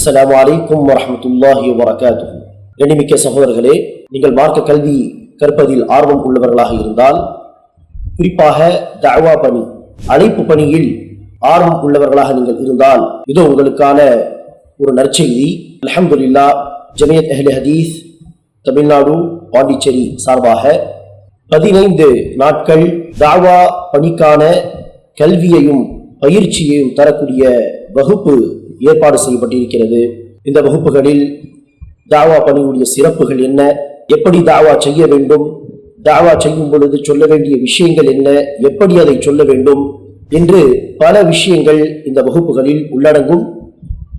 அஸ்லாம் அலைக்கும் வரமத்துல்லாஹி வரகாத்து எண்ணிமிக்க சகோதரர்களே நீங்கள் மார்க்க கல்வி கற்பதில் ஆர்வம் உள்ளவர்களாக இருந்தால் குறிப்பாக தாவா பணி அழைப்பு பணியில் ஆர்வம் உள்ளவர்களாக நீங்கள் இருந்தால் இதோ உங்களுக்கான ஒரு நற்செய்தி. அல்ஹம்துலில்லா ஜமியத் அஹ்லே ஹதீஸ் தமிழ்நாடு பாண்டிச்சேரி சார்பாக பதினைந்து நாட்கள் தாவா பணிக்கான கல்வியையும் பயிற்சியையும் தரக்கூடிய வகுப்பு ஏற்பாடு செய்யப்பட்டிருக்கிறது. இந்த வகுப்புகளில் தாவா பணியுடைய சிறப்புகள் என்ன? எப்படி தாவா செய்ய வேண்டும்? தாவா செய்யும் பொழுது சொல்ல வேண்டிய விஷயங்கள் என்ன? எப்படி அதை சொல்ல வேண்டும்? என்று பல விஷயங்கள் இந்த வகுப்புகளில் உள்ளடங்கும்.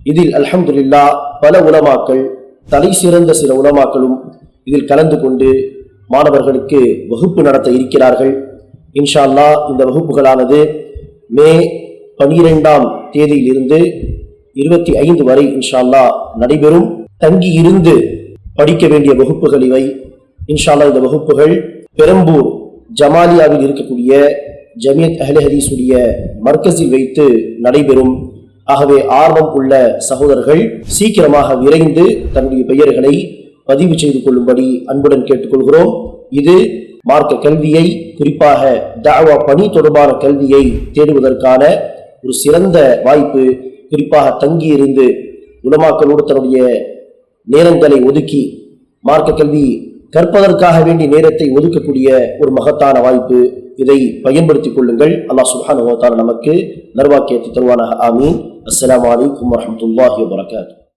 இதில் அல்ஹம்துலில்லா பல உலமாக்கள் தலை சிறந்த சில உலமாக்களும் இதில் கலந்து கொண்டு மாணவர்களுக்கு வகுப்பு நடத்த இருக்கிறார்கள். இன்ஷால்லா இந்த வகுப்புகளானது மே பனிரெண்டாம் தேதியிலிருந்து இருபத்தி ஐந்து வரை இன்ஷால்லா நடைபெறும். தங்கி இருந்து படிக்க வேண்டிய வகுப்புகள் இவை. இன்ஷால்லா இந்த வகுப்புகள் பெரம்பூர் ஜமாலியாவில் இருக்கக்கூடிய ஜமியத் அஹ்லே ஹதீஸுடைய வைத்து நடைபெறும். ஆகவே ஆர்வம் உள்ள சகோதரர்கள் சீக்கிரமாக விரைந்து தன்னுடைய பெயர்களை பதிவு செய்து கொள்ளும்படி அன்புடன் கேட்டுக்கொள்கிறோம். இது மார்க்க கல்வியை குறிப்பாக தாவா பணி தொடர்பான கல்வியை தேடுவதற்கான ஒரு சிறந்த வாய்ப்பு குறிப்பாக தங்கி இருந்து உலமாக்களோடு தன்னுடைய நேரங்களை ஒதுக்கி மார்க்க கல்வி கற்பதற்காக வேண்டிய நேரத்தை ஒதுக்கக்கூடிய ஒரு மகத்தான வாய்ப்பு இதை பயன்படுத்திக் கொள்ளுங்கள். அல்லாஹ் சுஹான் நமக்கு நர்வாக்கியத்தை தருவானாக. ஆமீன். அஸ்லாம் வலைக்கம் வரமத்துல்லாஹி வரகாத்து